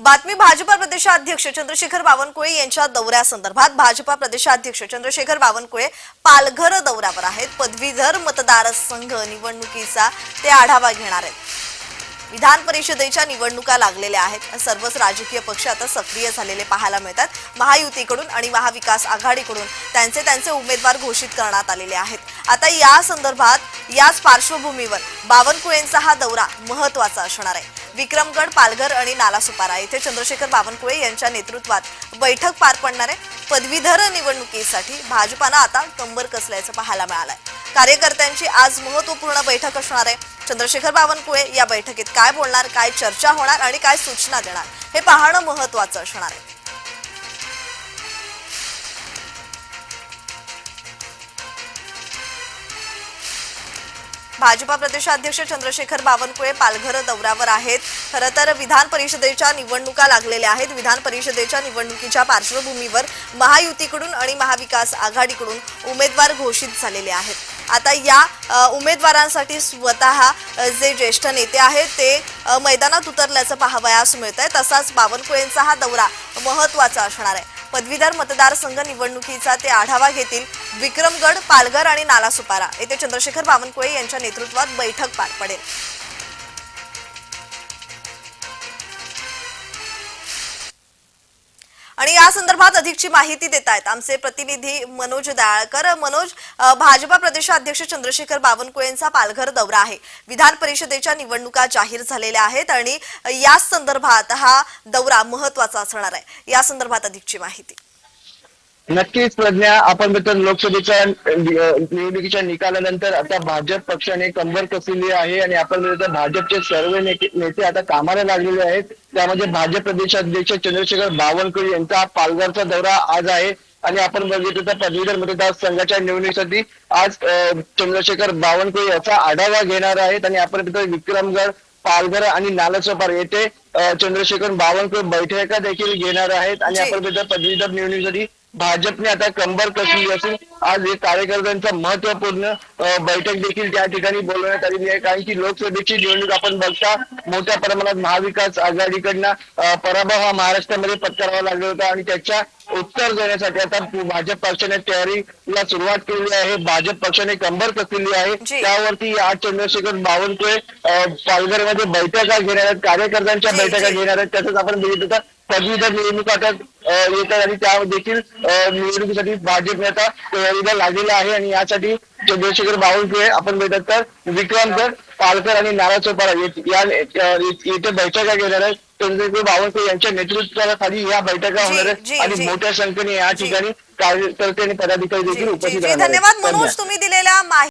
बातमी भाजपा प्रदेशाध्यक्ष चंद्रशेखर बावनकुळे यांच्या दौऱ्यासंदर्भात भाजपा प्रदेशाध्यक्ष चंद्रशेखर बावनकुळे पालघर दौऱ्यावर आहेत. पदवीधर मतदारसंघ निवडणुकीचा ते आढावा घेणार आहेत. विधान परिषदेच्या निवडणुका लागलेल्या आहेत. सर्वच राजकीय पक्ष आता सक्रिय झालेले पाहायला मिळतात. महायुतीकडून आणि महाविकास आघाडीकडून त्यांचे त्यांचे उमेदवार घोषित करण्यात आलेले आहेत. आता या संदर्भात याच पार्श्वभूमीवर बावनकुळेंचा हा दौरा महत्त्वाचा असणार आहे. विक्रमगड पालघर आणि नालासुपारा. येथे चंद्रशेखर बावनकुळे यांच्या नेतृत्वात बैठक पार पडणार आहे. पदवीधर निवडणुकीसाठी भाजपानं आता कंबर कसल्याचं पाहायला मिळालंय. कार्यकर्त्यांची आज महत्त्वपूर्ण बैठक असणार आहे. चंद्रशेखर बावनकुळे या बैठकीत काय बोलणार काय चर्चा होणार आणि काय सूचना देणार हे पाहणं महत्वाचं असणार आहे. भाजपा प्रदेशाध्यक्ष चंद्रशेखर बावनकुळे पालघर दौऱ्यावर आहेत. खरं तर विधान परिषदेच्या निवडणुका लागलेल्या आहेत. विधान परिषदेच्या निवडणुकीच्या पार्श्वभूमीवर महायुतीकडून आणि महाविकास आघाडीकडून उमेदवार घोषित झालेले आहेत. आता या उमेदवारांसाठी स्वतः जे ज्येष्ठ नेते आहेत ते मैदानात उतरल्याचं पाहावयास मिळत आहे तसाच बावनकुळेंचा हा दौरा महत्त्वाचा असणार आहे. पदवीधर मतदारसंघ निवडणुकीचा ते आढावा घेतील विक्रमगड पालघर आणि नालासुपारा. येथे चंद्रशेखर बावनकुळे यांच्या नेतृत्वात बैठक पार पडेल. आणि या संदर्भात अधिकची माहिती देत आहेत आमचे प्रतिनिधी मनोज दयाळकर मनोज भाजपा प्रदेशाध्यक्ष चंद्रशेखर बावनकुळेंचा पालघर दौरा आहे. विधान परिषदेच्या निवडणुका जाहीर झालेल्या आहेत आणि या संदर्भात हा दौरा महत्त्वाचा असणार आहे. या संदर्भात अधिकची माहिती. नक्कीच प्रज्ञा आपण तर लोकसभेच्या निवडणुकीच्या निकालानंतर आता भाजप पक्षाने कंबर कसलेली आहे आणि आपण भाजपचे सर्व नेते नेते आता कामाला लागलेले आहेत. त्यामध्ये भाजप प्रदेशाध्यक्ष चंद्रशेखर बावनकुळे यांचा पालघरचा दौरा आज आहे. आणि आपण बघितलं तर पदवीधर मतदारसंघाच्या निवडणुकीसाठी आज चंद्रशेखर बावनकुळे याचा आढावा घेणार आहेत. आणि आपण बघितलं विक्रमगड पालघर आणि नालासोपारा येथे चंद्रशेखर बावनकुळे बैठका देखील घेणार आहेत. आणि. आपण बघितलं पदवीधर निवडणुकीसाठी भाजपने आता कंबर कसली असून आज हे कार्यकर्त्यांचा महत्त्वपूर्ण बैठक देखील त्या ठिकाणी बोलवण्यात आलेली आहे कारण की लोकसभेची निवडणूक आपण बघता मोठ्या प्रमाणात महाविकास आघाडीकडनं पराभव हा महाराष्ट्रामध्ये पत्करावा लागला होता आणि त्याच्या उत्तर देण्यासाठी आता भाजप पक्षाने तयारीला सुरुवात केलेली आहे भाजप पक्षाने कंबर कसलेली आहे. त्यावरती आज चंद्रशेखर बावनकुळे पालघरमध्ये बैठका घेणार आहेत कार्यकर्त्यांच्या बैठका. घेणार आहेत तसंच आपण बघितलं तर पदवीधर निवडणूक येतात आणि त्या देखील निवडणुकीसाठी भाजप नेता तयारीला लागलेला आहे आणि यासाठी चंद्रशेखर बावनकुळे आपण बघितलं तर विक्रमगड पालकर आणि या अं, येथे बैठका घेणार आहेत चंद्रशेखर बावनकुळे यांच्या नेतृत्वाखाली या बैठका होणार आहेत आणि. मोठ्या संख्येने या. ठिकाणी कार्यकर्ते आणि पदाधिकारी देखील उपस्थित. धन्यवाद. मनोज तुम्ही दिलेल्या माहिती